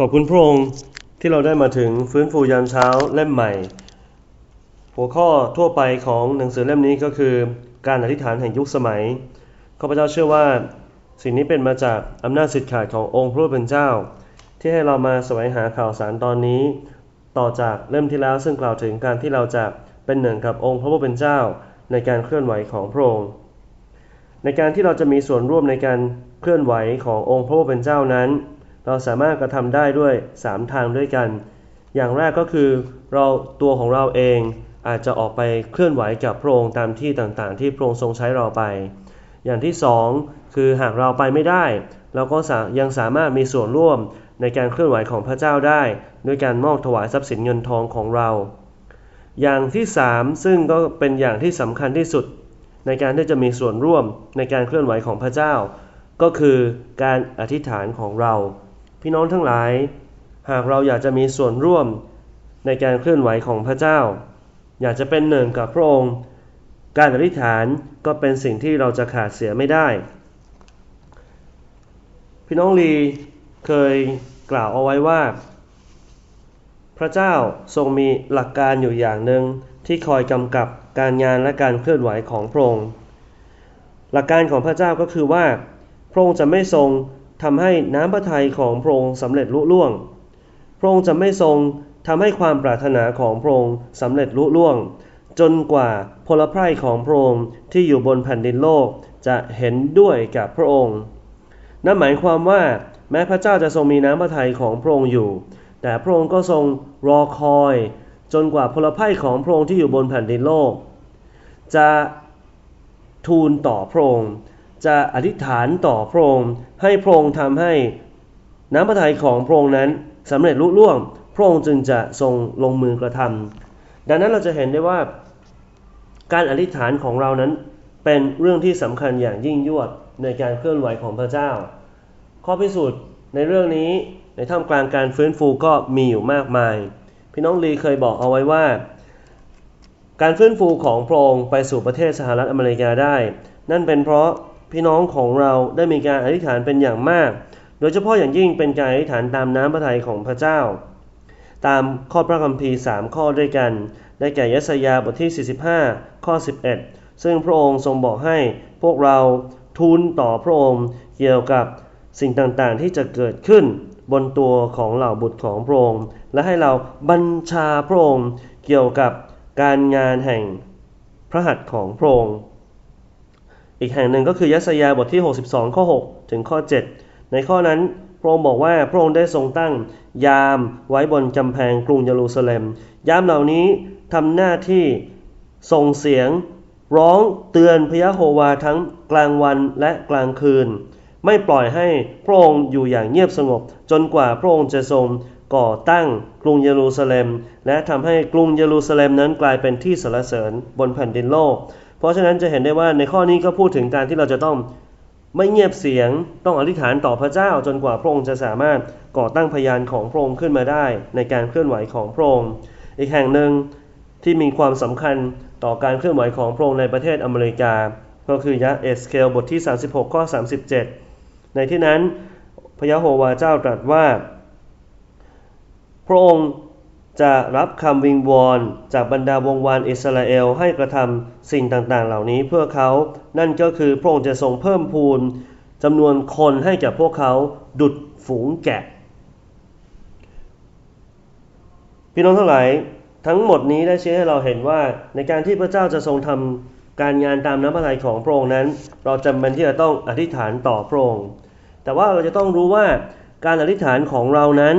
ขอบคุณพระองค์ที่เราได้มาถึงฟื้นฟูยามเช้าเล่มใหม่ หัวข้อทั่วไปของหนังสือเล่มนี้ก็คือ การอธิษฐานแห่งยุคสมัยข้าพเจ้าเชื่อว่า สิ่งนี้เป็นมาจากอำนาจสิทธิ์ขาดขององค์พระผู้เป็นเจ้า ที่ให้เรามาแสวงหาข่าวสารตอนนี้ ต่อจากเล่มที่แล้วซึ่งกล่าวถึงการที่เราจะเป็นหนึ่งกับองค์พระผู้เป็นเจ้าในการเคลื่อนไหวของพระองค์ในการที่เราจะมีส่วนร่วมในการเคลื่อนไหวขององค์พระผู้เป็นเจ้านั้น เราสามารถกระทำได้ด้วย 3 ทางด้วยกัน อย่างแรกก็คือเราตัวของเราเองอาจจะออกไปเคลื่อนไหวกับพระองค์ตามที่ต่างๆ ที่พระองค์ทรงใช้เราไป อย่างที่สองคือหากเราไปไม่ได้เราก็ยังสามารถมีส่วนร่วมในการเคลื่อนไหวของพระเจ้าได้ ด้วยการมอบถวายทรัพย์สินเงินทองของเรา อย่างที่สามซึ่งก็เป็นอย่างที่สำคัญที่สุด ในการที่จะมีส่วนร่วมในการเคลื่อนไหวของพระเจ้า ก็คือการอธิษฐานของเรา พี่น้องทั้งหลาย หากเราอยากจะมีส่วนร่วมในการเคลื่อนไหวของพระเจ้า อยากจะเป็นหนึ่งกับพระองค์ การอธิษฐานก็เป็นสิ่งที่เราจะขาดเสียไม่ได้ พี่น้องลีเคยกล่าวเอาไว้ว่า พระเจ้าทรงมีหลักการอยู่อย่างหนึ่งที่คอยกำกับการงานและการเคลื่อนไหวของพระองค์ หลักการของพระเจ้าก็คือว่า พระองค์จะไม่ทรง ทำให้น้ำพระทัยของพระองค์สำเร็จลุล่วง พระองค์จะไม่ทรงทำให้ความปรารถนาของพระองค์สำเร็จลุล่วง จนกว่าพลไพร่ของพระองค์ที่อยู่บนแผ่นดินโลกจะเห็นด้วยกับพระองค์ นั่นหมายความว่าแม้พระเจ้าจะทรงมีน้ำพระทัยของพระองค์อยู่ แต่พระองค์ก็ทรงรอคอย จนกว่าพลไพ่ของพระองค์ที่อยู่บนแผ่นดินโลก จะทูลต่อพระองค์ จะอธิษฐานต่อพระองค์ให้พระองค์ทำให้น้ำพระทัยของพระองค์นั้นสำเร็จลุล่วง พระองค์จึงจะทรงลงมือกระทำดังนั้นเราจะเห็นได้ว่า การอธิษฐานของเรานั้นเป็นเรื่องที่สำคัญอย่างยิ่งยวดในการเคลื่อนไหวของพระเจ้า ข้อพิสูจน์ในเรื่องนี้ในท่ามกลางการฟื้นฟูก็มีอยู่มากมาย พี่น้องลีเคยบอกเอาไว้ว่า การฟื้นฟูของพระองค์ไปสู่ประเทศสหรัฐอเมริกาได้ นั่นเป็นเพราะ พี่น้องของเราได้มีการอธิษฐานเป็นอย่างมาก โดยเฉพาะอย่างยิ่งเป็นการอธิษฐานตามน้ำพระทัยของพระเจ้า ตามข้อพระคัมภีร์ 3 ข้อด้วยกัน ได้แก่ยสยาบทที่ 45 ข้อ 11 ซึ่งพระองค์ทรงบอกให้พวกเราทูลต่อพระองค์เกี่ยวกับสิ่งต่างๆที่จะเกิดขึ้นบนตัวของเหล่าบุตรของพระองค์ และให้เราบัญชาพระองค์เกี่ยวกับการงานแห่งพระหัตถ์ของพระองค์ อีกแห่งหนึ่งก็คือยัสยาบทที่ 62 ข้อ 6 ถึงข้อ 7 ในข้อนั้นพระองค์บอกว่าพระองค์ได้ทรงตั้ง ยามไว้บนกำแพงกรุงเยรูซาเล็ม ยามเหล่านี้ทำหน้าที่ส่งเสียง ร้องเตือนพยะโฮวาทั้งกลางวันและกลางคืน ไม่ปล่อยให้พระองค์อยู่อย่างเงียบสงบ จนกว่าพระองค์จะทรงก่อตั้งกรุงเยรูซาเล็ม และทำให้กรุงเยรูซาเล็มนั้นกลายเป็นที่สรรเสริญบนแผ่นดินโลก เพราะฉะนั้นจะเห็นได้ว่าในข้อนี้ก็พูดถึงการที่เราจะต้องไม่เงียบเสียงต้องอธิษฐานต่อพระเจ้าจนกว่าพระองค์จะสามารถก่อตั้งพยานของพระองค์ขึ้นมาได้ ในการเคลื่อนไหวของพระองค์อีกแห่งหนึ่งที่มีความสำคัญต่อการเคลื่อนไหวของพระองค์ในประเทศอเมริกา ก็คือยะเอสเคลบทที่ 36 ข้อ 37 ในที่นั้นพระยะโฮวาเจ้าตรัสว่า พระองค์ จะรับคำวิงวอนจากบรรดาวงวานอิสราเอลให้กระทำสิ่งต่างๆ เหล่านี้เพื่อเขา นั่นก็คือพระองค์จะทรงเพิ่มพูนจำนวนคนให้แก่พวกเขาดุดฝูงแกะ พี่น้องทั้งหลายทั้งหมดนี้ได้ชี้ให้เราเห็นว่าในการที่พระเจ้าจะทรงทำการงานตามน้ำพระทัยของพระองค์นั้น เราจำเป็นที่จะต้องอธิษฐานต่อพระองค์แต่ว่าเราจะต้องรู้ว่าการอธิษฐานของเรานั้น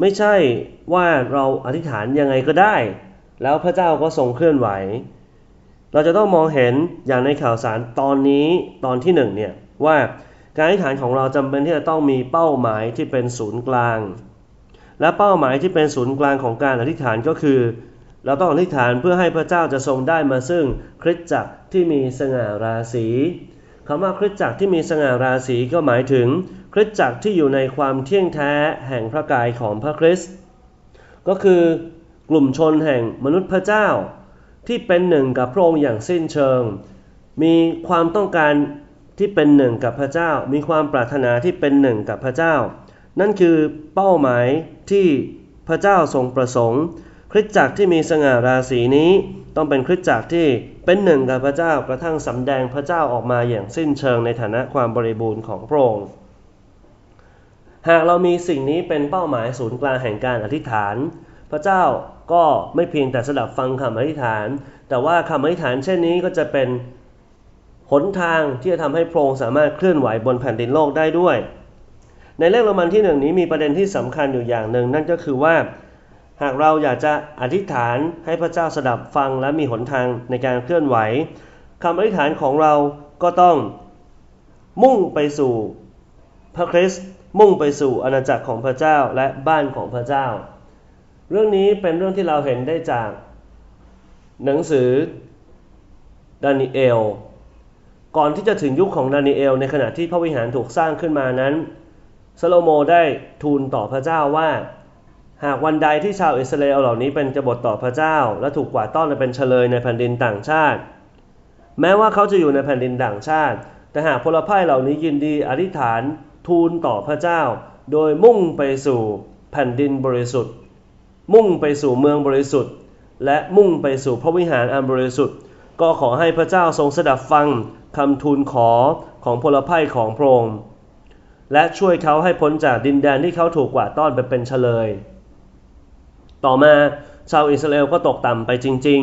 ไม่ใช่ว่าเราอธิษฐานยังไงก็ได้ แล้วพระเจ้าก็ทรงเคลื่อนไหว เราจะต้องมองเห็นอย่างในข่าวสารตอนนี้ตอนที่หนึ่งเนี่ยว่าการอธิษฐานของเราจำเป็นที่จะต้องมีเป้าหมายที่เป็นศูนย์กลาง และเป้าหมายที่เป็นศูนย์กลางของการอธิษฐานก็คือ เราต้องอธิษฐานเพื่อให้พระเจ้าจะทรงได้มาซึ่งคริสตจักรที่มีสง่าราศีคำว่าคริสตจักรที่มีสง่าราศีก็หมายถึง ริสตจักรที่อยู่ในความเที่ยงแท้แห่งพระกายของพระคริสต์ก็คือกลุ่มชนแห่งมนุษย์พระเจ้า ที่เป็นหนึ่งกับพระองค์อย่างสิ้นเชิง มีความต้องการที่เป็นหนึ่งกับพระเจ้า มีความปรารถนาที่เป็นหนึ่งกับพระเจ้า นั่นคือเป้าหมายที่พระเจ้าทรงประสงค์ คริสตจักรที่มีสง่าราศีนี้ต้องเป็นคริสตจักรที่เป็นหนึ่งกับพระเจ้ากระทั่งสำแดงพระเจ้าออกมาอย่างสิ้นเชิงในฐานะความบริบูรณ์ของพระองค์ หากเรามีสิ่งนี้เป็นเป้าหมายศูนย์กลางแห่งการอธิษฐาน พระเจ้าก็ไม่เพียงแต่สดับฟังคำอธิษฐาน แต่ว่าคำอธิษฐานเช่นนี้ก็จะเป็นหนทางที่จะทำให้พระองค์สามารถเคลื่อนไหวบนแผ่นดินโลกได้ด้วย ในเลขโรมันที่หนึ่งนี้มีประเด็นที่สำคัญอยู่อย่างหนึ่ง นั่นก็คือว่า หากเราอยากจะอธิษฐานให้พระเจ้าสดับฟังและมีหนทางในการเคลื่อนไหวคำอธิษฐานของเราก็ต้องมุ่งไปสู่พระคริสต์ มุ่งไปสู่อาณาจักรของพระเจ้าและบ้านของพระเจ้า เรื่องนี้เป็นเรื่องที่เราเห็นได้จาก หนังสือดานิเอล ก่อนที่จะถึงยุคของดานิเอลในขณะที่พระวิหารถูกสร้างขึ้นมานั้นซาโลโมได้ทูลต่อพระเจ้าว่า หากวันใดที่ชาวอิสราเอลเหล่านี้เป็นกบฏต่อพระเจ้า และถูกกวาดต้อนเป็นเฉลยในแผ่นดินต่างชาติ แม้ว่าเขาจะอยู่ในแผ่นดินต่างชาติ แต่หากพลพ่ายเหล่านี้ยินดีอธิษฐาน ทูลต่อพระเจ้า โดยมุ่งไปสู่แผ่นดินบริสุทธิ์ มุ่งไปสู่เมืองบริสุทธิ์ และมุ่งไปสู่พระวิหารอันบริสุทธิ์ ก็ขอให้พระเจ้าทรงสดับฟังคำทูลขอของพลพ่ายของพระองค์และช่วยเขาให้พ้นจากดินแดนที่เขาถูกกวาดต้อนไปเป็นเฉลย ต่อมาชาวอิสราเอลก็ตกต่ำไปจริง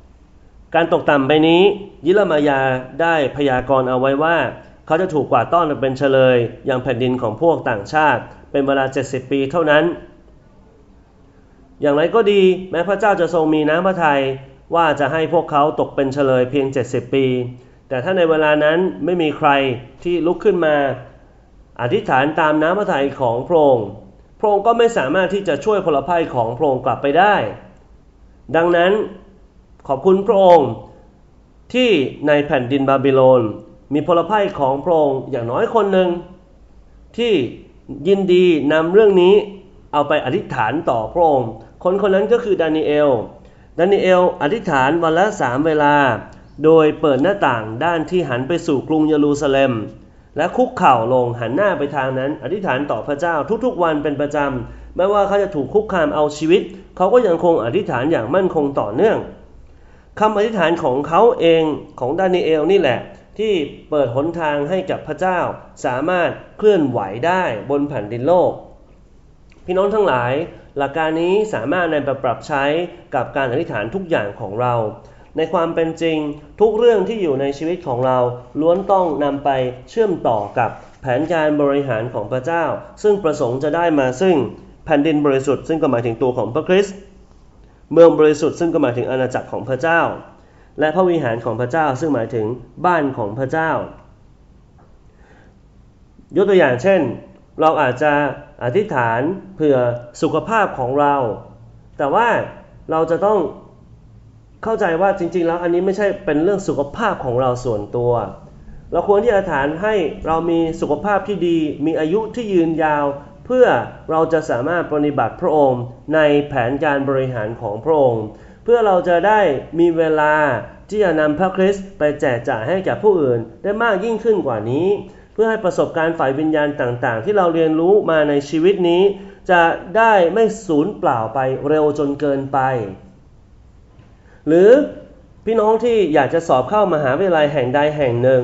ๆ การตกต่ำไปนี้ ยิรมายาได้พยากรณ์เอาไว้ว่า เขาจะถูกกวาดต้อนเป็นเฉลยอย่างแผ่นดินของพวกต่างชาติ เป็นเวลา 70 ปีเท่านั้น อย่างไรก็ดีแม้พระเจ้าจะทรงมีน้ำพระทัยว่าจะให้พวกเขาตกเป็นเฉลยเพียง 70 ปี แต่ถ้าในเวลานั้นไม่มีใครที่ลุกขึ้นมา อธิษฐานตามน้ำพระทัยของพระองค์พระองค์ก็ไม่สามารถที่จะช่วยพลภัยของพระองค์กลับไปได้ ดังนั้นขอบคุณพระองค์ที่ในแผ่นดินบาบิโลน มีพลภัยของพระองค์อย่างน้อยคนหนึ่งที่ยินดีนำเรื่องนี้เอาไปอธิษฐานต่อพระองค์ คนคนนั้นก็คือดานิเอล ดานิเอลอธิษฐานวันละสามเวลา โดยเปิดหน้าต่างด้านที่หันไปสู่กรุงเยรูซาเล็ม และคุกเข่าลงหันหน้าไปทางนั้น อธิษฐานต่อพระเจ้าทุกๆวันเป็นประจำไม่ว่าเขาจะถูกคุกคามเอาชีวิต เขาก็ยังคงอธิษฐานอย่างมั่นคงต่อเนื่องคำอธิษฐานของเขาเองของดานิเอลนี่แหละ ที่เปิดหนทางให้กับพระเจ้าสามารถเคลื่อนไหวได้บนแผ่นดินโลก พี่น้องทั้งหลาย หลักการนี้สามารถนำไปปรับใช้กับการอธิษฐานทุกอย่างของเรา ในความเป็นจริงทุกเรื่องที่อยู่ในชีวิตของเราล้วนต้องนำไปเชื่อมต่อกับแผนการบริหารของพระเจ้า ซึ่งประสงค์จะได้มาซึ่งแผ่นดินบริสุทธิ์ซึ่งก็หมายถึงตัวของพระคริสต์เมืองบริสุทธิ์ซึ่งก็หมายถึงอาณาจักรของพระเจ้า และพระวิหารของพระเจ้าซึ่งหมายถึงบ้านของพระเจ้า ยกตัวอย่างเช่น เราอาจจะอธิษฐานเพื่อสุขภาพของเรา แต่ว่าเราจะต้องเข้าใจว่าจริง ๆ แล้วอันนี้ไม่ใช่เป็นเรื่องสุขภาพของเราส่วนตัว เราควรที่จะอธิษฐานให้เรามีสุขภาพที่ดี มีอายุที่ยืนยาว เพื่อเราจะสามารถปฏิบัติพระองค์ในแผนการบริหารของพระองค์ เพื่อเราจะได้มีเวลาที่จะนำพระคริสต์ไปแจกจ่ายให้แก่ผู้อื่น ได้มากยิ่งขึ้นกว่านี้ เพื่อให้ประสบการณ์ฝ่ายวิญญาณต่างๆ ที่เราเรียนรู้มาในชีวิตนี้ จะได้ไม่สูญเปล่าไปเร็วจนเกินไป หรือพี่น้องที่อยากจะสอบเข้ามหาวิทยาลัยแห่งใดแห่งหนึ่ง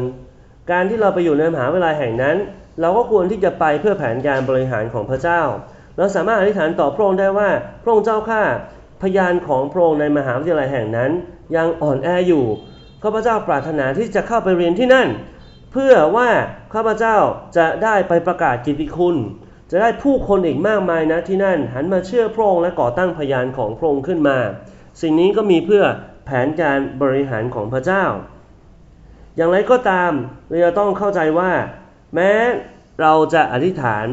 การที่เราไปอยู่ในมหาวิทยาลัยแห่งนั้น เราก็ควรที่จะไปเพื่อแผนการบริหารของพระเจ้า เราสามารถอธิษฐานต่อพระองค์ได้ว่าพระองค์เจ้าข้า พยานของพระองค์ในมหาวิทยาลัยแห่งนั้น ยังอ่อนแออยู่ข้าพเจ้าปรารถนาที่จะเข้าไปเรียนที่นั่น เพื่อว่าข้าพเจ้าจะได้ไปประกาศกิตติคุณ จะได้ผู้คนอีกมากมายนะที่นั่นหันมาเชื่อพระองค์และก่อตั้งพยานของพระองค์ขึ้นมา สิ่งนี้ก็มีเพื่อแผนการบริหารของพระเจ้า อย่างไรก็ตามเราจะต้องเข้าใจว่า แม้เราจะอธิษฐาน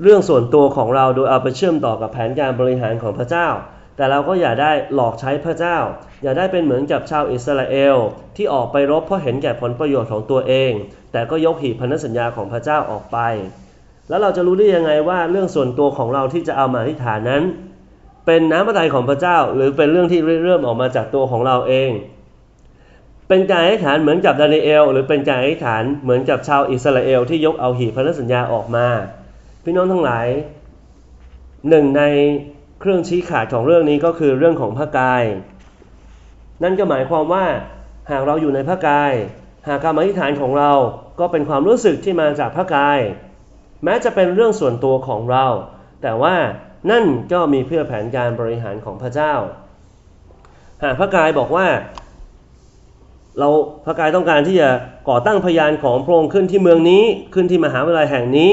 เรื่องส่วนตัวของเราโดยเอาไปเชื่อมต่อกับแผนการบริหารของพระเจ้า แต่เราก็อย่าได้หลอกใช้พระเจ้า อย่าได้เป็นเหมือนกับชาวอิสราเอล ที่ออกไปรบเพราะเห็นแก่ผลประโยชน์ของตัวเอง แต่ก็ยกหีบพันธสัญญาของพระเจ้าออกไป แล้วเราจะรู้ได้ยังไงว่าเรื่องส่วนตัวของเราที่จะเอามาอธิษฐานนั้น เป็นน้ำพระทัยของพระเจ้า หรือเป็นเรื่องที่เริ่มออกมาจากตัวของเราเอง เป็นการอธิษฐานเหมือนกับดานิเอลหรือเป็นการอธิษฐานเหมือนกับชาวอิสราเอลที่ยกเอาหีบพันธสัญญาออกมา พี่น้องทั้งหลายหนึ่งในเครื่องชี้ขาดของเรื่องนี้ก็คือเรื่องของพระกาย นั่นก็หมายความว่าหากเราอยู่ในพระกาย หากการอธิษฐานของเราก็เป็นความรู้สึกที่มาจากพระกาย แม้จะเป็นเรื่องส่วนตัวของเรา แต่ว่านั่นก็มีเพื่อแผนการบริหารของพระเจ้า หากพระกายบอกว่า เราพระกายต้องการที่จะก่อตั้งพยานของพระองค์ขึ้นที่เมืองนี้ขึ้นที่มหาวิทยาลัยแห่งนี้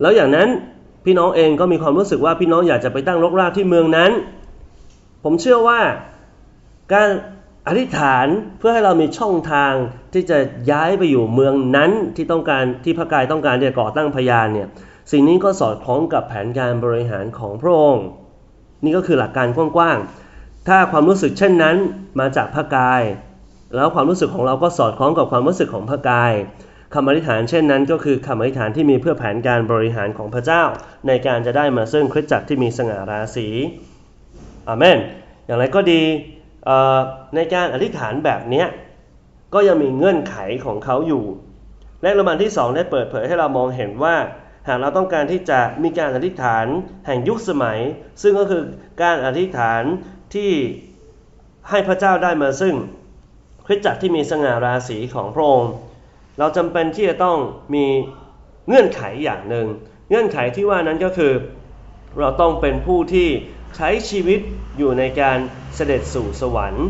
แล้วอย่างนั้นพี่น้องเองก็มีความรู้สึกว่าพี่น้องอยากจะไปตั้งรกรากที่เมืองนั้น ผมเชื่อว่าการอธิษฐานเพื่อให้เรามีช่องทางที่จะย้ายไปอยู่เมืองนั้นที่ต้องการที่พระกายต้องการจะก่อตั้งพยานเนี่ยสิ่งนี้ก็สอดคล้องกับแผนการบริหารของพระองค์ นี่ก็คือหลักการกว้างๆ ถ้าความรู้สึกเช่นนั้นมาจากพระกาย แล้วความรู้สึกของเราก็สอดคล้องกับความรู้สึกของพระกาย คำอธิษฐานเช่นนั้นก็คือคำอธิษฐานที่มีเพื่อแผนการบริหารของพระเจ้า ในการจะได้มาซึ่งคริสตจักรที่มีสง่าราศีอาเมนอย่างไรก็ดีในการอธิษฐานแบบนี้ก็ยังมีเงื่อนไขของเขาอยู่ และรมันที่ 2 ได้เปิดเผยให้เรามองเห็นว่า หากเราต้องการที่จะมีการอธิษฐานแห่งยุคสมัย ซึ่งก็คือการอธิษฐานที่ให้พระเจ้าได้มาซึ่งคริสตจักรที่มีสง่าราศีของพระองค์ เราจำเป็นที่จะต้องมีเงื่อนไขอย่างหนึ่ง เงื่อนไขที่ว่านั้นก็คือ เราต้องเป็นผู้ที่ใช้ชีวิตอยู่ในการเสด็จสู่สวรรค์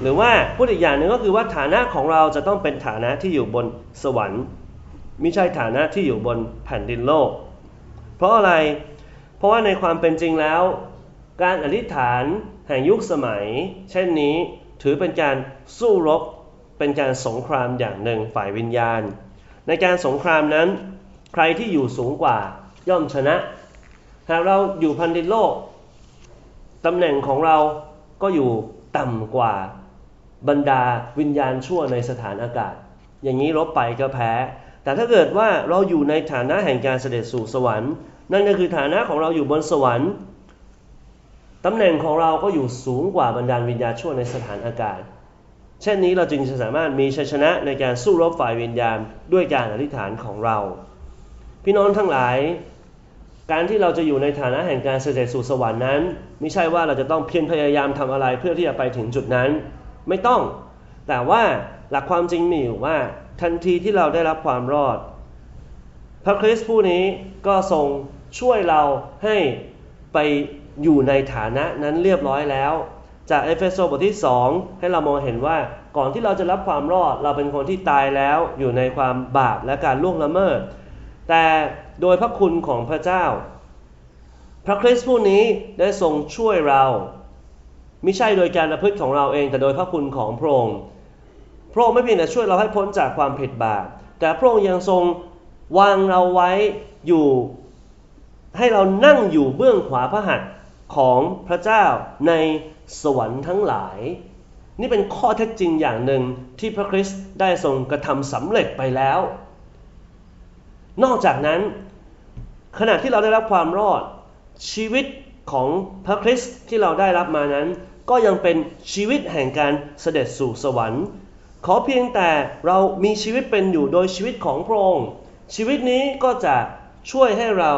หรือว่าพูดอีกอย่างหนึ่งก็คือว่าฐานะของเราจะต้องเป็นฐานะที่อยู่บนสวรรค์ไม่ใช่ฐานะที่อยู่บนแผ่นดินโลก เพราะอะไร เพราะว่าในความเป็นจริงแล้ว การอธิษฐานแห่งยุคสมัย เช่นนี้ถือเป็นการสู้รบ เป็นการสงครามอย่างหนึ่งฝ่ายวิญญาณ ในการสงครามนั้น ใครที่อยู่สูงกว่าย่อมชนะ หากเราอยู่พันดินโลกตำแหน่งของเราก็อยู่ต่ำกว่าบรรดาวิญญาณชั่วในสถานอากาศ อย่างนี้ลบไปก็แพ้ แต่ถ้าเกิดว่าเราอยู่ในฐานะแห่งการเสด็จสู่สวรรค์ นั่นก็คือฐานะของเราอยู่บนสวรรค์ตำแหน่งของเราก็อยู่สูงกว่าบรรดาวิญญาณชั่วในสถานอากาศ เช่นนี้เราจึงจะสามารถมีชัยชนะในการสู้รบฝ่ายวิญญาณด้วยการอธิษฐานของเรา พี่น้องทั้งหลาย การที่เราจะอยู่ในฐานะแห่งการเสด็จสู่สวรรค์นั้น ไม่ใช่ว่าเราจะต้องเพียรพยายามทำอะไรเพื่อที่จะไปถึงจุดนั้น ไม่ต้อง แต่ว่าหลักความจริงมีอยู่ว่าทันทีที่เราได้รับความรอด พระคริสต์ผู้นี้ก็ทรงช่วยเราให้ไปอยู่ในฐานะนั้นเรียบร้อยแล้ว จากเอเฟโซบทที่ 2 ให้เรามองเห็นว่าก่อนที่เราจะรับความรอดเราเป็นคนที่ตายแล้วอยู่ในความบาปและการล่วงละเมิด แต่โดยพระคุณของพระเจ้า พระคริสต์ผู้นี้ได้ทรงช่วยเรา ไม่ใช่โดยการประพฤติของเราเอง แต่โดยพระคุณของพระองค์พระองค์ไม่เพียงแต่ช่วยเราให้พ้นจากความผิดบาปแต่พระองค์ยังทรงวางเราไว้อยู่ ให้เรานั่งอยู่เบื้องขวาพระหัตถ์ ของพระเจ้าในสวรรค์ทั้งหลาย นี่เป็นข้อเท็จจริงอย่างหนึ่งที่พระคริสต์ได้ทรงกระทำสำเร็จไปแล้ว นอกจากนั้น ขณะที่เราได้รับความรอด ชีวิตของพระคริสต์ที่เราได้รับมานั้น ก็ยังเป็นชีวิตแห่งการเสด็จสู่สวรรค์ ขอเพียงแต่เรามีชีวิตเป็นอยู่โดยชีวิตของพระองค์ชีวิตนี้ก็จะช่วยให้เรา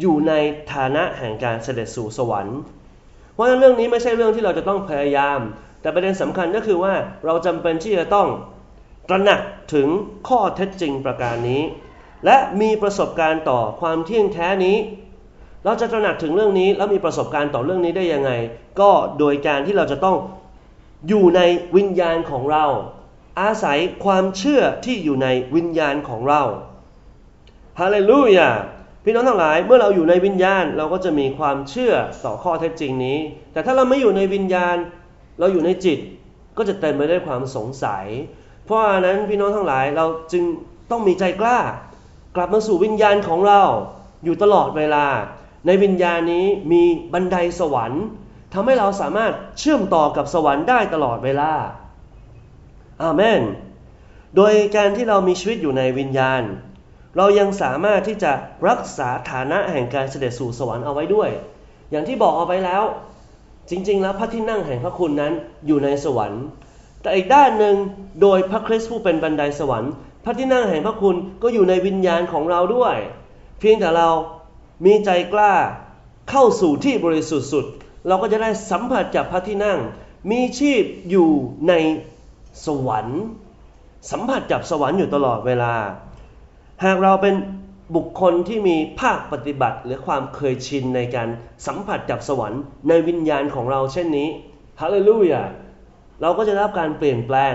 อยู่ในฐานะแห่งการเสด็จสู่สวรรค์ เพราะฉะนั้นเรื่องนี้ไม่ใช่เรื่องที่เราจะต้องพยายาม แต่ประเด็นสำคัญก็คือว่าเราจำเป็นที่จะต้องตระหนักถึงข้อเท็จจริงประการนี้ และมีประสบการณ์ต่อความเที่ยงแท้นี้ เราจะตระหนักถึงเรื่องนี้ แล้วมีประสบการณ์ต่อเรื่องนี้ได้ยังไง ก็โดยการที่เราจะต้องอยู่ในวิญญาณของเรา อาศัยความเชื่อที่อยู่ในวิญญาณของเราฮาเลลูยา พี่น้องทั้งหลายเมื่อเราอยู่ในวิญญาณเราก็จะมีความเชื่อต่อข้อเท็จจริงนี้ แต่ถ้าเราไม่อยู่ในวิญญาณ เราอยู่ในจิตก็จะเต็มไปด้วยความสงสัย เพราะฉะนั้นพี่น้องทั้งหลายเราจึงต้องมีใจกล้า กลับมาสู่วิญญาณของเราอยู่ตลอดเวลา ในวิญญาณนี้มีบันไดสวรรค์ทำให้เราสามารถเชื่อมต่อกับสวรรค์ได้ตลอดเวลาอาเมนโดยการที่เรามีชีวิตอยู่ในวิญญาณ เรายังสามารถที่จะรักษาฐานะแห่งการเสด็จสู่สวรรค์เอาไว้ด้วย อย่างที่บอกเอาไว้แล้ว จริง ๆ แล้วพระที่นั่งแห่งพระคุณนั้นอยู่ในสวรรค์ แต่อีกด้านหนึ่งโดยพระคริสต์ผู้เป็นบันไดสวรรค์ พระที่นั่งแห่งพระคุณก็อยู่ในวิญญาณของเราด้วย เพียงแต่เรามีใจกล้าเข้าสู่ที่บริสุทธิ์สุด เราก็จะได้สัมผัสกับพระที่นั่ง มีชีพอยู่ในสวรรค์ สัมผัสกับสวรรค์อยู่ตลอดเวลา หากเราเป็นบุคคลที่มีภาคปฏิบัติ หรือความเคยชินในการสัมผัสกับสวรรค์ในวิญญาณของเราเช่นนี้ฮาเลลูยาเราก็จะได้รับการเปลี่ยนแปลง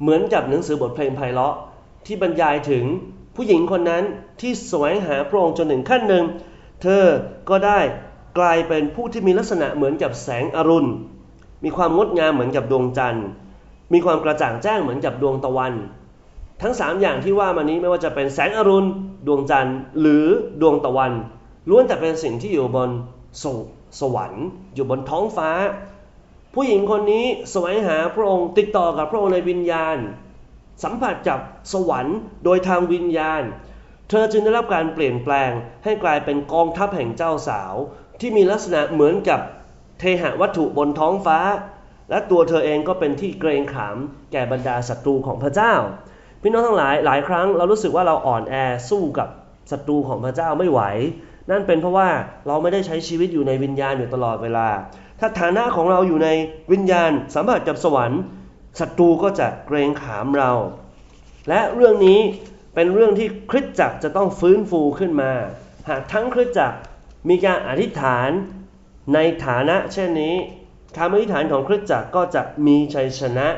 เหมือนกับหนังสือบทเพลงไพเราะที่บรรยายถึงผู้หญิงคนนั้นที่แสวงหาพระองค์จนถึงขั้นหนึ่ง เธอก็ได้กลายเป็นผู้ที่มีลักษณะเหมือนกับแสงอรุณ มีความงดงามเหมือนกับดวงจันทร์ มีความกระจ่างแจ้งเหมือนกับดวงตะวัน ทั้งสามอย่างที่ว่ามานี้ไม่ว่าจะเป็นแสงอรุณ ดวงจันทร์ หรือดวงตะวัน ล้วนแต่เป็นสิ่งที่อยู่บนสสวรรค์ อยู่บนท้องฟ้า ผู้หญิงคนนี้แสวงหาพระองค์ติดต่อกับพระองค์ในวิญญาณ สัมผัสกับสวรรค์โดยทางวิญญาณ เธอจึงได้รับการเปลี่ยนแปลงให้กลายเป็นกองทัพแห่งเจ้าสาว ที่มีลักษณะเหมือนกับเทหะวัตถุบนท้องฟ้า และตัวเธอเองก็เป็นที่เกรงขามแก่บรรดาศัตรูของพระเจ้า พี่น้องทั้งหลายหลายครั้งเรารู้สึกว่าเราอ่อนแอสู้กับศัตรูของพระเจ้าไม่ไหว นั่นเป็นเพราะว่าเราไม่ได้ใช้ชีวิตอยู่ในวิญญาณอยู่ตลอดเวลา ถ้าฐานะของเราอยู่ในวิญญาณสัมผัสกับสวรรค์ศัตรูก็จะเกรงขามเรา และเรื่องนี้เป็นเรื่องที่คริสตจักรจะต้องฟื้นฟูขึ้นมา หากทั้งคริสตจักรมีการอธิษฐานในฐานะเช่นนี้คำอธิษฐานของคริสตจักรก็จะมีชัยชนะ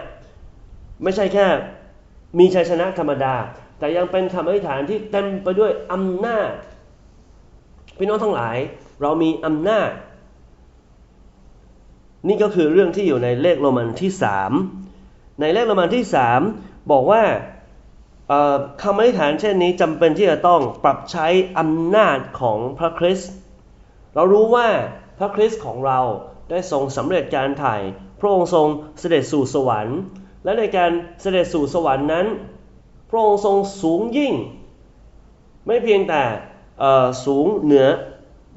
ไม่ใช่แค่ มีชัยชนะธรรมดา แต่ยังเป็นคำอธิษฐานที่เต็มไปด้วยอำนาจพี่น้องทั้งหลาย เรามีอำนาจ นี่ก็คือเรื่องที่อยู่ในเลขโรมันที่สามในเลขโรมันที่สามบอกว่าคำอธิษฐานเช่นนี้จำเป็นที่จะต้องปรับใช้อำนาจของพระคริสต์เรารู้ว่าพระคริสต์ของเราได้ทรงสำเร็จการถ่ายพระองค์ทรงเสด็จสู่สวรรค์ และในการเสด็จสู่สวรรค์นั้น พระองค์ทรงสูงยิ่ง ไม่เพียงแต่สูงเหนือ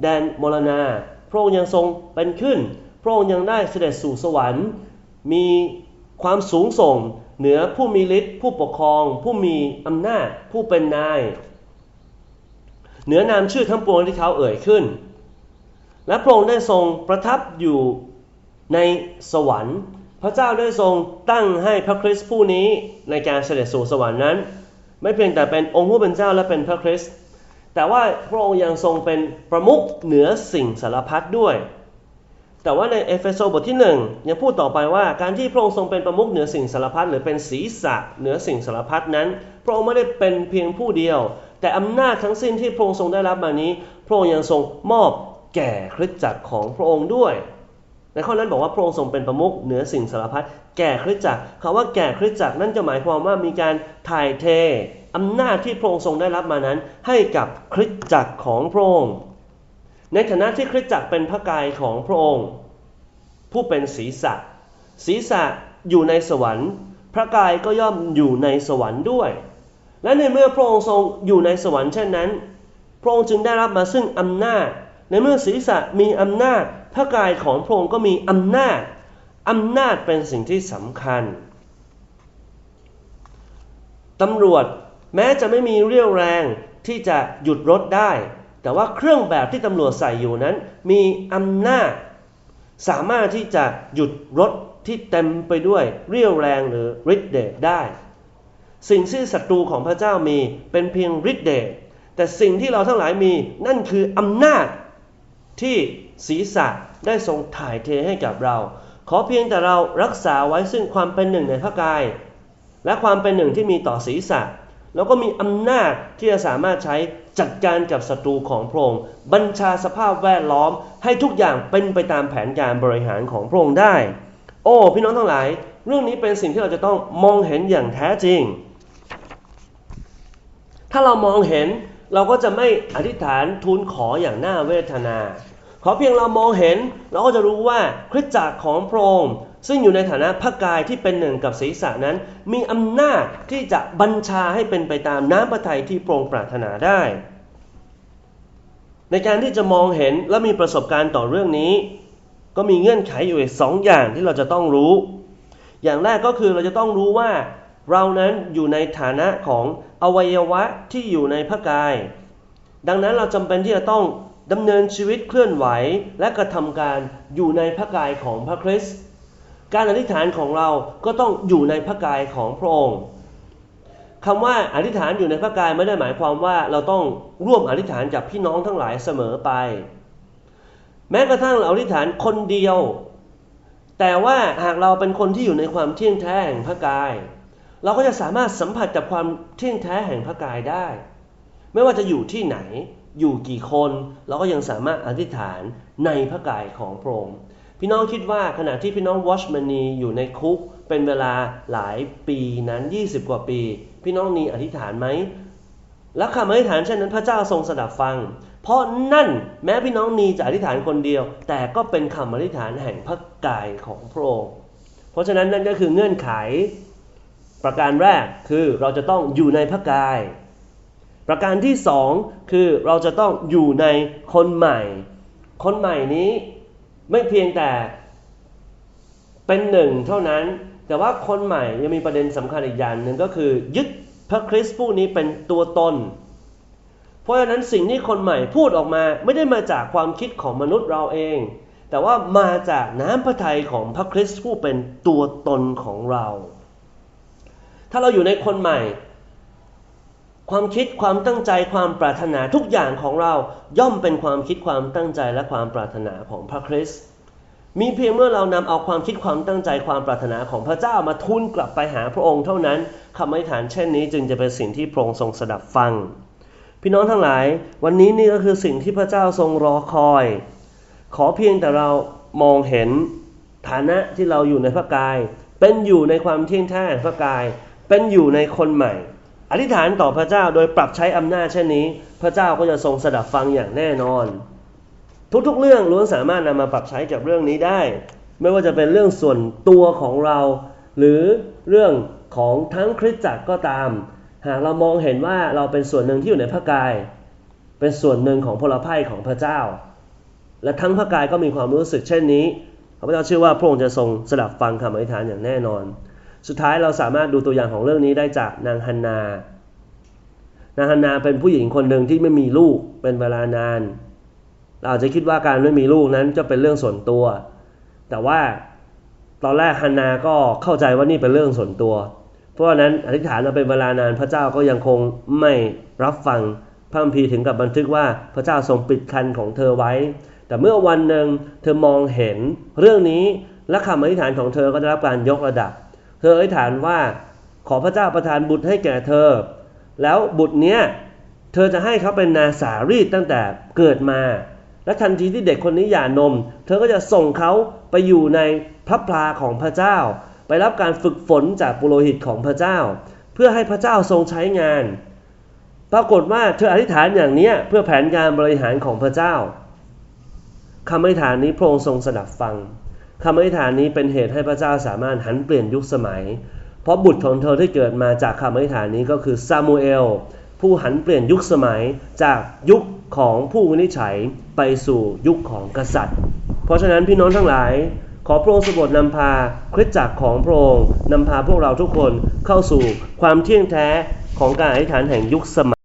แดนมรณา พระองค์ยังทรงเป็นขึ้น พระองค์ยังได้เสด็จสู่สวรรค์ มีความสูงส่งเหนือผู้มีฤทธิ์ผู้ปกครอง ผู้มีอำนาจผู้เป็นนาย เหนือนามชื่อทั้งปวงที่เขาเอ่ยขึ้น และพระองค์ได้ทรงประทับอยู่ในสวรรค์ พระเจ้าได้ทรงตั้งให้พระคริสต์ผู้นี้ในการเสด็จสู่สวรรค์นั้น ไม่เพียงแต่เป็นองค์ผู้เป็นเจ้าและเป็นพระคริสต์แต่ว่าพระองค์ยังทรงเป็นประมุขเหนือสิ่งสารพัดด้วย แต่ว่าในเอเฟโซบทที่หนึ่งยังพูดต่อไปว่าการที่พระองค์ทรงเป็นประมุขเหนือสิ่งสารพัดหรือเป็นศีรษะเหนือสิ่งสารพัดนั้น พระองค์ไม่ได้เป็นเพียงผู้เดียว แต่อำนาจทั้งสิ้นที่พระองค์ทรงได้รับมานี้ พระองค์ยังทรงมอบแก่คริสตจักรของพระองค์ด้วย ในข้อนั้นบอกว่าพระองค์ทรงเป็นประมุขเหนือสิ่งสารพัดแก่คริสตจักรคำว่าแก่คริสตจักรนั่นจะหมายความว่ามีการถ่ายเทอำนาจที่พระองค์ทรงได้รับมานั้น ให้กับคริสตจักรของพระองค์ในฐานะที่คริสตจักรเป็นพระกายของพระองค์ ผู้เป็นศีรษะ ศีรษะอยู่ในสวรรค์ พระกายก็ย่อมอยู่ในสวรรค์ด้วย และในเมื่อพระองค์ทรงอยู่ในสวรรค์เช่นนั้น พระองค์จึงได้รับมาซึ่งอำนาจ ในเมื่อศีรษะมีอำนาจ พระกายของพระองค์ก็มีอำนาจอำนาจเป็นสิ่งที่สำคัญตำรวจแม้จะไม่มีเรี่ยวแรงที่จะหยุดรถได้ แต่ว่าเครื่องแบบที่ตำรวจใส่อยู่นั้น มีอำนาจ สามารถที่จะหยุดรถที่เต็มไปด้วยเรี่ยวแรงหรือฤทธิ์เดชได้ สิ่งที่ศัตรูของพระเจ้ามีเป็นเพียงฤทธิ์เดชแต่สิ่งที่เราทั้งหลายมีนั่นคืออำนาจ ที่ศีรษะได้ทรงถ่ายเทให้กับเรา ขอเพียงแต่เรารักษาไว้ซึ่งความเป็นหนึ่งในพระกาย และความเป็นหนึ่งที่มีต่อศีรษะ แล้วก็มีอำนาจที่จะสามารถใช้จัดการกับศัตรูของพระองค์บัญชาสภาพแวดล้อมให้ทุกอย่างเป็นไปตามแผนการบริหารของพระองค์ได้ โอ้ พี่น้องทั้งหลาย เรื่องนี้เป็นสิ่งที่เราจะต้องมองเห็นอย่างแท้จริง ถ้าเรามองเห็นเราก็จะไม่อธิษฐานทูลขออย่างน่าเวทนา ขอเพียงเรามองเห็น เราก็จะรู้ว่าคริสตจักรของพระองค์ซึ่งอยู่ในฐานะพระกายที่เป็นหนึ่งกับศีรษะนั้น มีอำนาจที่จะบัญชาให้เป็นไปตามน้ำพระทัยที่โปรงปรารถนาได้ ในการที่จะมองเห็นและมีประสบการณ์ต่อเรื่องนี้ ก็มีเงื่อนไขอยู่สองอย่างที่เราจะต้องรู้ อย่างแรกก็คือเราจะต้องรู้ว่าเรานั้นอยู่ในฐานะของอวัยวะที่อยู่ในพระกาย ดังนั้นเราจำเป็นที่จะต้อง ดำเนินชีวิตเคลื่อนไหวและกระทำการอยู่ในพระกายของพระคริสต์การอธิษฐานของเราก็ต้องอยู่ในพระกายของพระองค์คำว่าอธิษฐานอยู่ในพระกายไม่ได้หมายความว่าเราต้องร่วมอธิษฐานกับพี่น้องทั้งหลายเสมอไป แม้กระทั่งเราอธิษฐานคนเดียว แต่ว่าหากเราเป็นคนที่อยู่ในความเที่ยงแท้แห่งพระกาย เราก็จะสามารถสัมผัสกับความเที่ยงแท้แห่งพระกายได้ ไม่ว่าจะอยู่ที่ไหน อยู่กี่คนเราก็ยังสามารถอธิษฐานในพระกายของพระองค์พี่น้องคิดว่าขณะที่พี่น้องวอชมานีอยู่ในคุกเป็นเวลาหลายปีนั้น 20 กว่าปี พี่น้องนีอธิษฐานไหมและคำอธิษฐานเช่นนั้นพระเจ้าทรงสดับฟัง เพราะนั่นแม้พี่น้องนีจะอธิษฐานคนเดียว แต่ก็เป็นคำอธิษฐานแห่งพระกายของพระองค์เพราะฉะนั้นนั่นก็คือเงื่อนไข ประการแรกคือเราจะต้องอยู่ในพระกาย ประการที่สองคือเราจะต้องอยู่ในคนใหม่ คนใหม่นี้ไม่เพียงแต่เป็นหนึ่งเท่านั้น แต่ว่าคนใหม่ยังมีประเด็นสำคัญอีกอย่างหนึ่งก็คือ ยึดพระคริสต์ผู้นี้เป็นตัวตน เพราะฉะนั้นสิ่งที่คนใหม่พูดออกมาไม่ได้มาจากความคิดของมนุษย์เราเอง แต่ว่ามาจากน้ำพระทัยของพระคริสต์ผู้เป็นตัวตนของเรา ถ้าเราอยู่ในคนใหม่ ความคิดความตั้งใจความปรารถนาทุกอย่างของเราย่อมเป็นความคิดความตั้งใจและความปรารถนาของพระคริสต์มีเพียงเมื่อเรานำเอาความคิดความตั้งใจความปรารถนาของพระเจ้ามาทูลกลับไปหาพระองค์เท่านั้นคำอธิษฐานเช่นนี้จึงจะเป็นสิ่งที่พระองค์ทรงสดับฟัง พี่น้องทั้งหลาย วันนี้นี่ก็คือสิ่งที่พระเจ้าทรงรอคอย ขอเพียงแต่เรามองเห็นฐานะที่เราอยู่ในพระกาย เป็นอยู่ในความเที่ยงแท้แห่งพระกาย เป็นอยู่ในคนใหม่ อธิษฐานต่อพระเจ้าโดยปรับใช้อำนาจเช่นนี้ พระเจ้าก็จะทรงสดับฟังอย่างแน่นอน ทุกๆ เรื่องล้วนสามารถนำมาปรับใช้กับเรื่องนี้ได้ ไม่ว่าจะเป็นเรื่องส่วนตัวของเรา หรือเรื่องของทั้งคริสตจักรก็ตาม หากเรามองเห็นว่าเราเป็นส่วนหนึ่งที่อยู่ในพระกาย เป็นส่วนหนึ่งของพลไพ่ของพระเจ้า และทั้งพระกายก็มีความรู้สึกเช่นนี้ข้าพเจ้าเชื่อว่าพระองค์จะทรงสดับฟังคำอธิษฐานอย่างแน่นอน สุดท้ายเราสามารถดูตัวอย่างของเรื่องนี้ได้จากนางฮันนา นางฮันนาเป็นผู้หญิงคนหนึ่งที่ไม่มีลูกเป็นเวลานาน เราอาจจะคิดว่าการไม่มีลูกนั้นจะเป็นเรื่องส่วนตัว แต่ว่าตอนแรกฮันนาก็เข้าใจว่านี่เป็นเรื่องส่วนตัว เพราะฉะนั้นอธิษฐานมาเป็นเวลานานพระเจ้าก็ยังคงไม่รับฟังพระคัมภีร์ถึงกับบันทึกว่าพระเจ้าทรงปิดคันของเธอไว้ แต่เมื่อวันหนึ่งเธอมองเห็นเรื่องนี้และคำอธิษฐานของเธอก็ได้รับการยกระดับ เธออธิษฐานว่าขอพระเจ้าประทานบุตรให้แก่เธอ แล้วบุตรเนี้ยเธอจะให้เขาเป็นนาสารีตตั้งแต่เกิดมา และทันทีที่เด็กคนนี้หย่านม เธอก็จะส่งเขาไปอยู่ในพระพลาของพระเจ้า ไปรับการฝึกฝนจากปุโรหิตของพระเจ้า เพื่อให้พระเจ้าทรงใช้งาน ปรากฏว่าเธออธิษฐานอย่างนี้เพื่อแผนการบริหารของพระเจ้าคำอธิษฐานนี้พระองค์ทรงสดับฟัง คำอธิษฐานนี้เป็นเหตุให้พระเจ้าสามารถหันเปลี่ยนยุคสมัย เพราะบุตรของเธอที่เกิดมาจากคำอธิษฐานนี้ก็คือซามูเอลผู้หันเปลี่ยนยุคสมัยจากยุคของผู้วินิจฉัยไปสู่ยุคของกษัตริย์ เพราะฉะนั้นพี่น้องทั้งหลาย ขอพระองค์สมบทนำพาคริสตจักรของพระองค์นำพาพวกเราทุกคนเข้าสู่ความเที่ยงแท้ของการอธิษฐานแห่งยุคสมัย